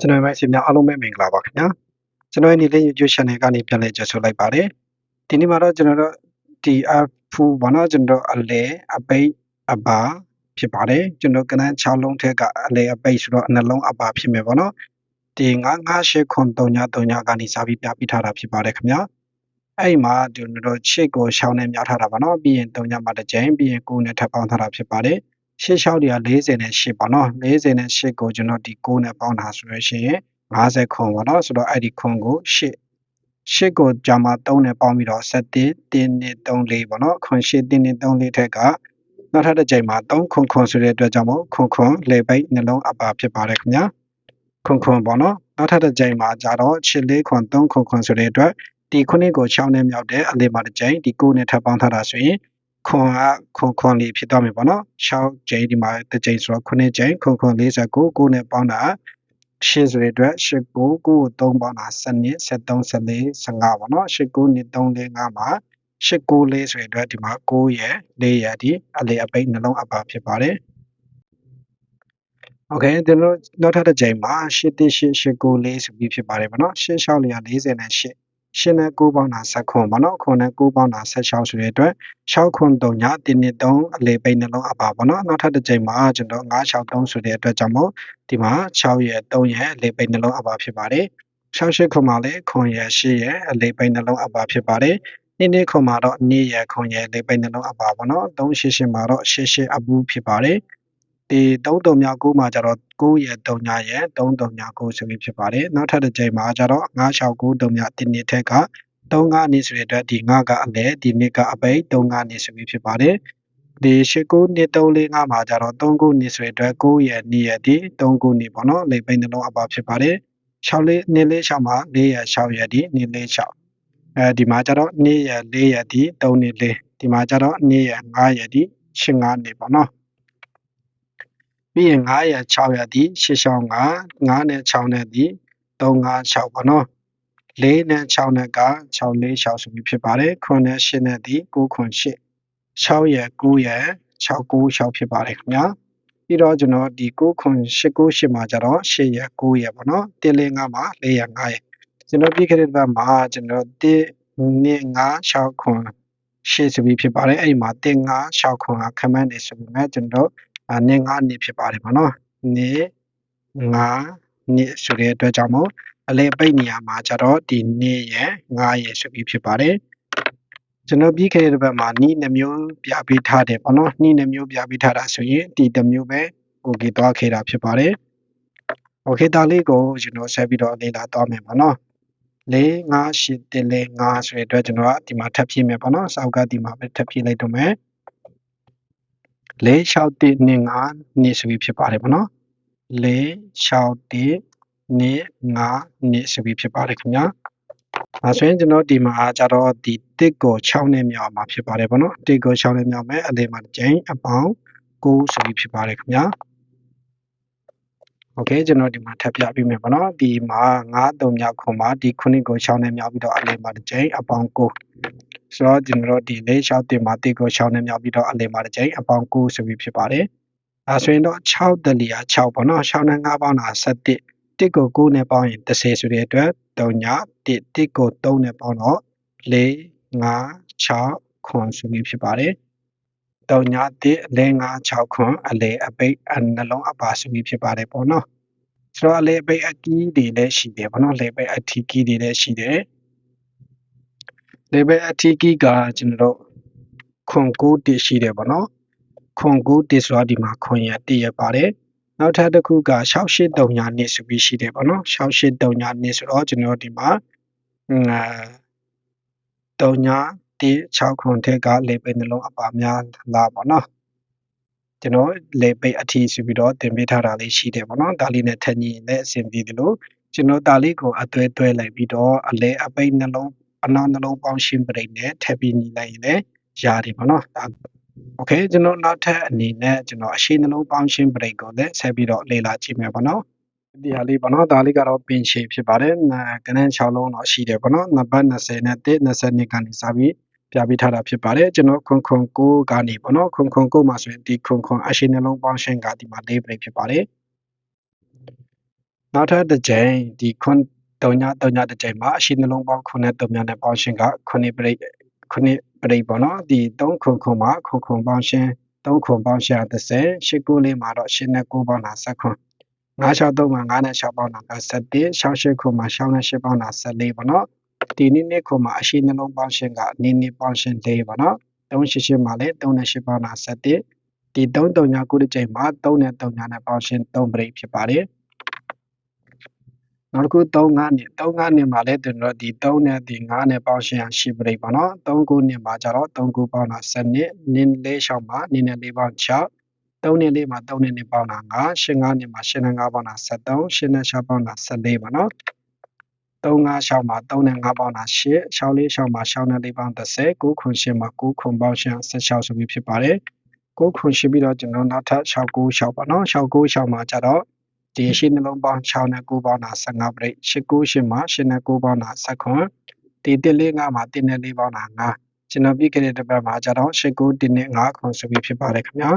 ကျွန်တော်ရဲ့ရှင်များအားလုံးပဲမင်္ဂလာပါခင်ဗျာကျွန်တော်ရဲ့နေ့လေး YouTube channel ကနေပြန်လည်ကြိုဆိုလိုက်ပါတယ်ဒီနေ့မှာတော့ကျွန်တော်တို့ဒီအဖူဘာနာကျွန်တော်အလဲအပိတ်အပါဖြစ်ပါတယ်ကျွန်တော်ကနန်း6လုံးထက်ကအလဲအပိတ်ဆိုတော့အနှလုံးအပါဖြစ်မယ်ပေါ့နော်ဒီ958ခွန်333ကနေစာပြီးပြပြထားတာဖြစ်ပါတယ်ခင်ဗျာအဲ့မှာကျွန်တော်တို့ချစ်ကိုရှောင်းနေများထားတာပါနော်ပြီးရင်3ညမှာတစ်ကြိမ်ပြီးရင်9နဲ့ထပ်ပေါင်းထားတာဖြစ်ပါတယ် ရှေ့လျှောက်တွေက40နဲ့8ပေါ့နော်40နဲ့8ကိုကျွန်တော်ဒီ9နဲ့ပေါင်းတာဆိုလို့ရှိရင်50ခွန်ပေါ့နော်ဆိုတော့အဲ့ဒီခွန်ကို8 8ကိုကြာမှ3နဲ့ပေါင်းပြီးတော့7 1နဲ့3 4ပေါ့နော်ခွန်8 1နဲ့3 4ထက်ကနောက်ထပ်တစ်ကြိမ်မှာ3ခွန်ခွန်ဆိုတဲ့အတွက်ကြောင့်မို့ခွန်ခွန်လေပိတ်နှလုံးအပါဖြစ်ပါတယ်ခင်ဗျာခွန်ခွန်ပေါ့နော်နောက်ထပ်တစ်ကြိမ်မှာကြာတော့8 4ခွန်3ခွန်ခွန်ဆိုတဲ့အတွက်ဒီခုနှစ်ကို6နဲ့မြောက်တဲ့အလေးမှာတစ်ကြိမ်ဒီ9နဲ့ထပ်ပေါင်းထားတာဆိုရင် ခွန်ကခွန်ခွန်လေးဖြစ်သွားမယ်ပေါ့နော်6ကြိမ်ဒီမှာတစ်ကြိမ်ဆိုတော့9ကြိမ်ခွန်ခွန်49 9နဲ့ပေါင်းတာရှင်းဆိုတဲ့အတွက်8 9 9ကို3ပေါင်းတာ7နှစ်73 14 15ပေါ့နော်8 9နှစ်3 4 5မှာ8 9လေးဆိုတဲ့အတွက်ဒီမှာ9ရယ်4ရယ်ဒီအလေးအပိတ်နှလုံးအပါဖြစ်ပါတယ်โอเคကျွန်တော်နောက်ထပ်တစ်ကြိမ်မှာ8 1 8 8 9လေးဆိုပြီးဖြစ်ပါတယ်ပေါ့နော်8 6လေးက40နဲ့ 8ရှင်းနဲ့9ပေါင်းတာ7ခွန်ပေါ့နော်ခွန်နဲ့9ပေါင်းတာ16ဆိုတဲ့အတွက်6ခွန်3ည1နှစ်3အလေးပိတ်နှလုံးအပါပေါ့နော်နောက်ထပ်တစ်ကြိမ်မှာကျွန်တော်9 6 3ဆိုတဲ့အတွက်ကြောင့်မို့ဒီမှာ6ရဲ့3ရဲ့အလေးပိတ်နှလုံးအပါဖြစ်ပါတယ်6ရှိခွန်မှာလည်းခွန်ရဲ့8ရဲ့အလေးပိတ်နှလုံးအပါဖြစ်ပါတယ်နေ့နေ့ခွန်မှာတော့နေ့ရခွန်ရဲ့လေးပိတ်နှလုံးအပါပေါ့နော်3ရှိရှိမှာတော့8ရှိအပူဖြစ်ပါတယ် ဒီ3တုံမြောက်9မှာကျတော့9ရဲ့3ညရဲ့3တုံမြောက်9ဆိုပြီးဖြစ်ပါတယ်နောက်ထပ်တစ်ကြိမ်မှာကျတော့969တုံမြောက်1နှစ်ထက်က3ကနေဆိုတဲ့အတွက်ဒီ9ကအလဲဒီနှစ်ကအပိတ်3ကနေဆိုပြီးဖြစ်ပါတယ်ဒီ89နှစ်345မှာကျတော့3ခုနှစ်ဆိုတဲ့အတွက်9ရဲ့2ရဲ့ဒီ3ခုနှစ်ပေါ့နော်လိပ်ပိန်နှလုံးအပါဖြစ်ပါတယ်6လေးနှစ်လေး6မှာ4ရဲ့6ရဲ့ဒီနှစ်လေး6အဲဒီမှာကျတော့2ရဲ့4ရဲ့ဒီ3နှစ်လေးဒီမှာကျတော့2ရဲ့5ရဲ့ဒီ8 5နှစ်ပေါ့နော် ပြီးရင်9ရ6ရသည်8ရှောင်းက9နဲ့6နဲ့သည်3 5 6ပေါ့နော်4နဲ့6နဲ့က6 4 6ဆိုပြီးဖြစ်ပါတယ်9နဲ့8နဲ့သည်9ခွန်8 6ရ9ရ6 9 6ဖြစ်ပါတယ်ခင်ဗျာပြီးတော့ကျွန်တော်ဒီ9ခွန်8 9 8မှာကျတော့8ရ9ရပေါ့နော်1 4 5မှာ4ရ5ရကျွန်တော်ပြီးခဲ့တဲ့ဘက်မှာကျွန်တော်1 2 5 6ခွန်ရှေ့ဆိုပြီးဖြစ်ပါတယ်အဲ့ဒီမှာ1 5 6ခွန်ကခမန်းနေဆိုပြီးမှကျွန်တော် နေ9နှစ်ဖြစ်ပါတယ်ပေါ့နော်နေ9နှစ်ဆိုတဲ့အတွက်ကြောင့်မို့အလဲပိတ်နေရာမှာကျတော့ဒီနေရ9ရဆိုပြီးဖြစ်ပါတယ်ကျွန်တော်ပြီးခဲ့တဲ့ဘက်မှာနီးနှမျိုးပြပေးထားတယ်ပေါ့နော်နီးနှမျိုးပြပေးထားတာဆိုရင်ဒီတစ်မျိုးပဲကိုကြီးသွားခဲ့တာဖြစ်ပါတယ်โอเคဒါလေးကိုကျွန်တော်ဆက်ပြီးတော့လေ့လာသွားမယ်ပေါ့နော်လေး5 8တင်လေး5ဆိုတဲ့အတွက်ကျွန်တော်ကဒီမှာထပ်ဖြည့်မယ်ပေါ့နော်စောက်ကဒီမှာပဲထပ်ဖြည့်လိုက်တော့မယ် 4 6 1 2 5နှစ်ဆိုပြီးဖြစ်ပါတယ်ပေါ့နော်4 6 1 2 5နှစ်ဆိုပြီးဖြစ်ပါတယ်ခင်ဗျာအဲဆိုရင်ကျွန်တော်ဒီမှာကြတော့ဒီတစ်ကို6နဲ့မြောက်မှာဖြစ်ပါတယ်ပေါ့နော်တစ်ကို6နဲ့မြောက်မယ်အလေမှာတစ်ကြိမ်အပေါင်း9ဆိုပြီးဖြစ်ပါတယ်ခင်ဗျာ โอเคကျွန်တော်ဒီမှာထပ်ပြပေးမယ်ပေါ့နော်ဒီမှာ9 3မြောက်ခွန်မှာဒီခုနှစ်ကို6နဲ့မြောက်ပြီးတော့အလေမှာတစ်ကြိမ်အပေါင်း9ဆိုတော့ကျွန်တော်ဒီလေး6တင်မှာတိကို6နဲ့မြောက်ပြီးတော့အလင်မှာတစ်ကြိမ်အပေါင်း9ဆိုပြီးဖြစ်ပါတယ်။အဲဆိုရင်တော့6တလီယာ6ပေါ့နော်6နဲ့9ပေါင်းတာ7တစ်ကို9နဲ့ပေါင်းရင်30ဆိုတဲ့အတွက်3ညတစ်တစ်ကို3နဲ့ပေါင်းတော့4 5 6ခွန်ဆိုပြီးဖြစ်ပါတယ်။ 3ညတစ်အလဲ5 6ခွန်အလဲအပိတ်အနှလုံးအပါဆိုပြီးဖြစ်ပါတယ်ပေါ့နော်။ဆိုတော့အလဲအပိတ်အကီးတွေလည်းရှိတယ်ပေါ့နော်။လဲပိတ်အထီကီးတွေလည်းရှိတယ်။ level အထီးကီးကကျွန်တော်တို့ခွန်9တရှိတယ်ပေါ့နော်ခွန်9တဆိုတာဒီမှာခွန်ရတရပါတယ်နောက်ထပ်တစ်ခုက683ညာနှစ်ဆိုပြီးရှိတယ်ပေါ့နော်683ညာနှစ်ဆိုတော့ကျွန်တော်ဒီမှာ3ညာ 1 6ခွန်ထက်ကလေပိတ်နှလုံးအပါများလာပေါ့နော်ကျွန်တော်လေပိတ်အထီးဆိုပြီးတော့တင်ပေးထားတာလေးရှိတယ်ပေါ့နော်ဒါလေးနဲ့ထပ်ညီနဲ့အဆင်ပြေတယ်လို့ကျွန်တော်ဒါလေးကိုအသွဲသွဲလိုက်ပြီးတော့အလဲအပိတ်နှလုံးအနာနှလုံးပေါင်းရှင်းပရိတ်နဲ့ထပ်ပြီးညီလိုက်ရင်လည်းရတယ်ပေါ့နော်ဒါโอเคကျွန်တော်နောက်ထပ်အနေနဲ့ကျွန်တော်အရှိနှလုံးပေါင်းရှင်းပရိတ်ကိုလည်းဆက်ပြီးတော့လေ့လာကြည့်မယ်ပေါ့နော်ဒီဟာလေးပေါ့နော်ဒါလေးကတော့ပင်ရှည်ဖြစ်ပါတယ်ကနန်း6လုံးတော့ရှိတယ်ပေါ့နော်နံပါတ်20နဲ့1 20ကနေစပြီး ပြပေးထားတာဖြစ်ပါတယ်ကျွန်တော်ခွန်ခွန်9ကနေပေါ့နော်ခွန်ခွန်9မှာဆိုရင်ဒီခွန်ခွန်အရှိနှလုံးပေါင်းရှင်းကဒီမှာ၄ပရိတ်ဖြစ်ပါတယ်နောက်ထပ်တစ်ကြိမ်ဒီခွန်တုံညာတုံညာတစ်ကြိမ်မှာအရှိနှလုံးပေါင်းခုနဲ့တုံညာနဲ့ပေါင်းရှင်းကခုနှစ်ပြိခုနှစ်ပြိပေါ့နော်ဒီ3ခုခုမှာခုခုပေါင်းရှင်း3ခုပေါင်းရှင်း30ရှစ်ခုလေးမှာတော့ရှင်းနဲ့9ပေါင်းတာ7ခု963မှာ9နဲ့6ပေါင်းတာ7 68ခုမှာ6နဲ့8ပေါင်းတာ14ပေါ့နော် ဒီနေ့နေ့ခုမှာအရှိနှလုံးပေါင်းရှင်းကနေ့နေ့ပေါင်းရှင်း4ပေါ့နော်388မှာလည်း3နဲ့8ပေါင်းတာ7ဒီ3တုံညာခုတစ်ကြိမ်မှာ3နဲ့တုံညာနဲ့ပေါင်းရှင်း3ပြိဖြစ်ပါတယ်နောက်တစ်ခု3 5နှစ်3 5နှစ်မှာလည်းကျွန်တော်ဒီ3နဲ့ဒီ5နဲ့ပေါင်းရှင်းရရှိပရိတ်ပါနော်3 9နှစ်မှာကျတော့3 9ပေါင်းတာ7နှစ်နင်းလေးရှောင်းမှာနင်းနဲ့လေးပေါင်း6 3နှစ်လေးမှာ3နှစ်နဲ့ပေါင်းတာ9 8 5နှစ်မှာ8နဲ့5ပေါင်းတာ73 8နဲ့6ပေါင်းတာ14ပါနော် 3 5ရှောင်းမှာ3နဲ့5ပေါင်းတာ8 6လေးရှောင်းမှာ6နဲ့4ပေါင်း30 9ခွန်8မှာ9ခွန်ပေါင်းရှင်း16ဆိုပြီးဖြစ်ပါတယ်9ခွန်ရှိပြီးတော့ကျွန်တော်နောက်ထပ်6 9 6ပါနော်6 9 6မှာကျတော့ဒီရှိနှလုံးပေါင်း6နဲ့9ပေါင်းတာ15ပြိတ်8 9 8မှာ8နဲ့9ပေါင်းတာ19ဒီ1 4 5မှာ1နဲ့4ပေါင်းတာ9ကျွန်တော်ပြခဲ့တဲ့တစ်ပတ်မှာကျတော့8 9 1နဲ့5ခွန်ဆိုပြီးဖြစ်ပါတယ်ခင်ဗျာ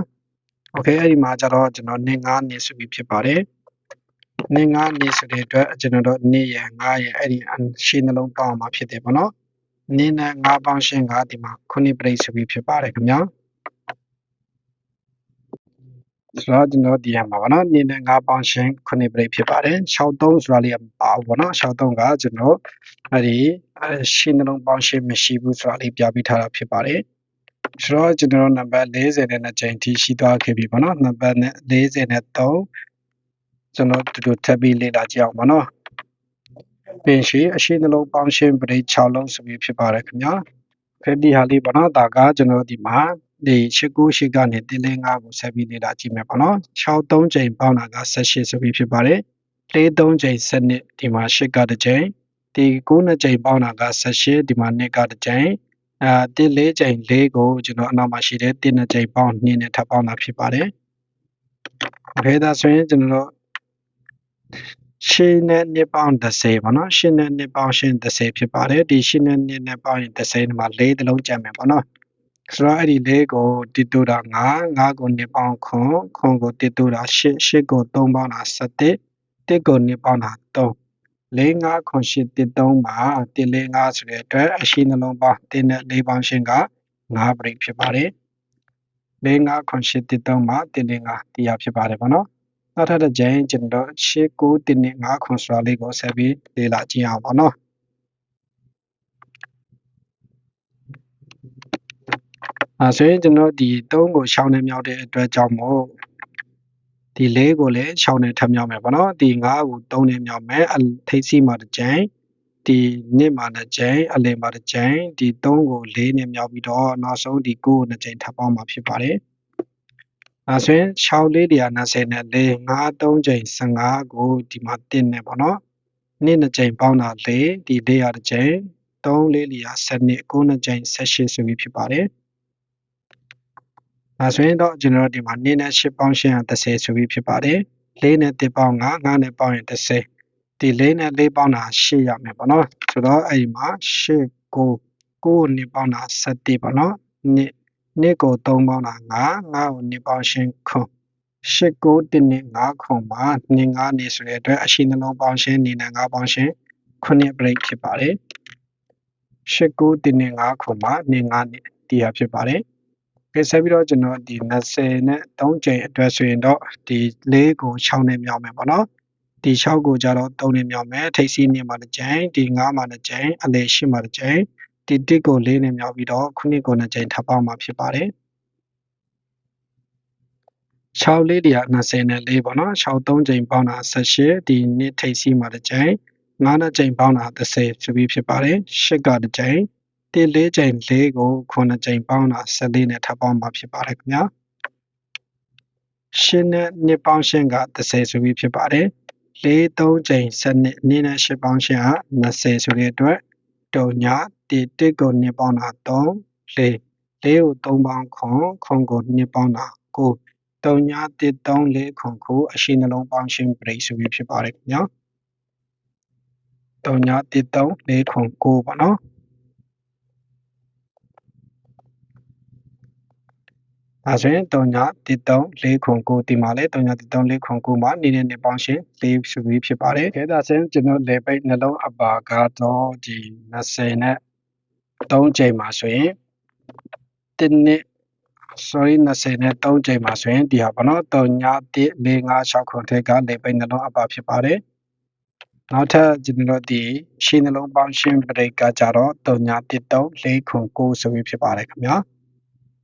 โอเคအဲ့ဒီမှာကျတော့ကျွန်တော်2 5နေဆိုပြီးဖြစ်ပါတယ် 2 5နေဆိုတဲ့အတွက်ကျွန်တော်တို့2ရယ်5ရယ်အဲ့ဒီရှိနှလုံးပေါင်းမှာဖြစ်တယ်ပေါ့နော်2နဲ့5ပေါင်းရှင်းကဒီမှာ9ပြိတ်ဆိုပြီးဖြစ်ပါတယ်ခင်ဗျာဆိုတော့ကျွန်တော်ဒီမှာပါနော်နေနဲ့၅ပေါင်ရှင်းခုနှစ်ပြိဖြစ်ပါတယ်63ဆိုတာလေးမပါဘူးပေါ့နော်63ကကျွန်တော်အဲ့ဒီရှင်းနှလုံးပေါင်ရှင်းမရှိဘူးဆိုတာလေးပြပေးထားတာဖြစ်ပါတယ်ဆိုတော့ကျွန်တော်နံပါတ်40နဲ့နှစ်ချိန်ထိရှိသွားခဲ့ပြီပေါ့နော်နံပါတ်40နဲ့3 ကျွန်တော်တူတူထပ်ပြီးလေ့လာကြည့်အောင်ပေါ့နော်ပင်ရှိအရှိနှလုံးပေါင်းရှင်းပရိ6လုံးဆိုပြီးဖြစ်ပါတယ်ခင်ဗျာခက်ဒီဟာလေးပေါ့နော်ဒါကကျွန်တော်ဒီမှာဒီ89ကနေတင်းလင်း9ကိုဆက်ပြီးလေ့လာကြည့်မယ်ပေါ့နော်63ချိန်ပေါင်းတာက18ဆိုပြီးဖြစ်ပါတယ်43ချိန်7နှစ်ဒီမှာ8ကတစ်ချိန်ဒီ9နှစ်ချိန်ပေါင်းတာက18ဒီမှာ2ကတစ်ချိန်အာတင်း4ချိန်4ကိုကျွန်တော်အနောက်မှာရှိတဲ့တင်းနှစ်ချိန်ပေါင်း2နဲ့ထပ်ပေါင်းတာဖြစ်ပါတယ်ဘယ်သာဆိုရင်ကျွန်တော် ရှင်းနဲ့နှစ်ပေါင်း30ပေါ့နော်ရှင်းနဲ့နှစ်ပေါင်းရှင်း30ဖြစ်ပါတယ်ဒီရှင်းနဲ့နှစ်နဲ့ပေါင်းရင်30ဒီမှာ4တလုံးကျန်မယ်ပေါ့နော်ဆိုတော့အဲ့ဒီလေးကိုတစ်တူတာ9 9ကို2ပေါင်းခွန်ခွန်ကိုတစ်တူတာ8 8ကို3ပေါင်းတာ7တစ်ကို2ပေါင်းတာ3 4 5ခွန်8တစ်3မှာတစ်4 5ဆိုတဲ့အတွက်အရှိနှလုံးပေါင်းတစ်နဲ့4ပေါင်းရှင်းက9ပရိဖြစ်ပါတယ်4 5ခွန်8တစ်3မှာတစ်4 5တရားဖြစ်ပါတယ်ပေါ့နော် နောက်ထပ်တစ်ကြိမ်ကျွန်တော်8 9တစ်နဲ့5ခွန်ဆိုတာလေးကိုဆက်ပြီးလေ့လာကြည့်အောင်ပေါ့နော်အဲဆိုရင်ကျွန်တော်ဒီ3ကိုရှောင်းနေမြောက်တဲ့အတွက်ကြောင့်မို့ဒီ4ကိုလည်းရှောင်းနေထပ်မြောက်မယ်ပေါ့နော်ဒီ5ကို3နဲ့မြောက်မယ်ထိပ်စီမှာတစ်ကြိမ်ဒီနှစ်မှာတစ်ကြိမ်အလယ်မှာတစ်ကြိမ်ဒီ3ကို4နဲ့မြောက်ပြီးတော့နောက်ဆုံးဒီ9ကို2ကြိမ်ထပ်ပေါင်းမှာဖြစ်ပါတယ် အဲဆိုရင်6လေးတရား20နဲ့4 5 3ကြိမ်15ကိုဒီမှာ1နဲ့ပေါ့နော်နှစ်2ကြိမ်ပေါင်းတာ4ဒီ4ရတစ်ကြိမ်3လေးလျာ7နှစ်9နှစ်ကြိမ်18ဆိုပြီးဖြစ်ပါတယ်ဒါဆိုရင်တော့ကျွန်တော်ဒီမှာ2နဲ့8ပေါင်းရှင်းရ30ဆိုပြီးဖြစ်ပါတယ်4နဲ့1ပေါင်း9 9နဲ့ပေါင်းရင်30ဒီ4နဲ့4ပေါင်းတာ8ရမယ်ပေါ့နော်ဆိုတော့အဲ့ဒီမှာ8 9 9နဲ့ပေါင်းတာ7ပေါ့နော်နှစ် နှစ်ကို3ပေါင်းတာ9 9ကို2ပေါင်းရှင်းခွန်8 9 1နဲ့5ခွန်မှာ2 9နေဆိုတဲ့အတွက်အရှိနှလုံးပေါင်းရှင်းနေနဲ့5ပေါင်းရှင်း9 break ဖြစ်ပါတယ်8 9 1နဲ့5ခွန်မှာ2 9နေတရားဖြစ်ပါတယ်ကဲဆက်ပြီးတော့ကျွန်တော်ဒီ20နဲ့3ချိန်အတွက်ဆိုရင်တော့ဒီ4ကို6နဲ့မြောက်မယ်ပေါ့နော်ဒီ6ကိုကြတော့3နဲ့မြောက်မယ်ထိပ်စီးနေမှာတစ်ချိန်ဒီ9မှာတစ်ချိန်အလေ8မှာတစ်ချိန် ဒီ1ကို4နဲ့မြောက်ပြီးတော့9ကို2ချိန်ထပ်ပေါင်းမှာဖြစ်ပါတယ်6လေးတရား20နဲ့4ပေါ့နော်6 3ချိန်ပေါင်းတာ18ဒီနှစ်ထိပ်စီးမှာတစ်ချိန်9နဲ့ချိန်ပေါင်းတာ30ဆိုပြီးဖြစ်ပါတယ်8ကတစ်ချိန်တစ်လေးချိန်လေးကိုခုနှစ်ချိန်ပေါင်းတာ14နဲ့ထပ်ပေါင်းမှာဖြစ်ပါတယ်ခင်ဗျာရှင်းနဲ့နှစ်ပေါင်းရှင်းက30ဆိုပြီးဖြစ်ပါတယ်လေးသုံးချိန်7နှစ်နင်းနဲ့8ပေါင်းရှင်းက20ဆိုတဲ့အတွက် တုံညာတိတစ်ကိုနှစ်ပေါင်းတာ3လေးလေးကို3ပေါင်းခွန်ခွန်ကိုနှစ်ပေါင်းတာ9တုံညာတစ်3လေးခွန်ကိုအရှိနှလုံးပေါင်းရှင်းပြိဆိုပြီးဖြစ်ပါတယ်ခင်ဗျာတုံညာတစ်3လေးခွန်9ပေါ့နော် ဒါဆိုရင်391349ဒီမှာလဲ391349မှာနေတဲ့နေပေါင်းရှင်4ဆိုပြီးဖြစ်ပါတယ်။ခဲဒါဆိုရင်ကျွန်တော်လေပိတ်နှလုံးအပါကတော့ဒီ20နဲ့3ချိန်မှာဆိုရင်1နှစ် sorry 20နဲ့3ချိန်မှာဆိုရင်ဒီဟာပေါ့နော်391456ထက်ကလေပိတ်နှလုံးအပါဖြစ်ပါတယ်။နောက်ထပ်ကျွန်တော်ဒီရှင်းနှလုံးပေါင်းရှင်းပရိတ်ကကြတော့391349ဆိုပြီးဖြစ်ပါတယ်ခင်ဗျာ။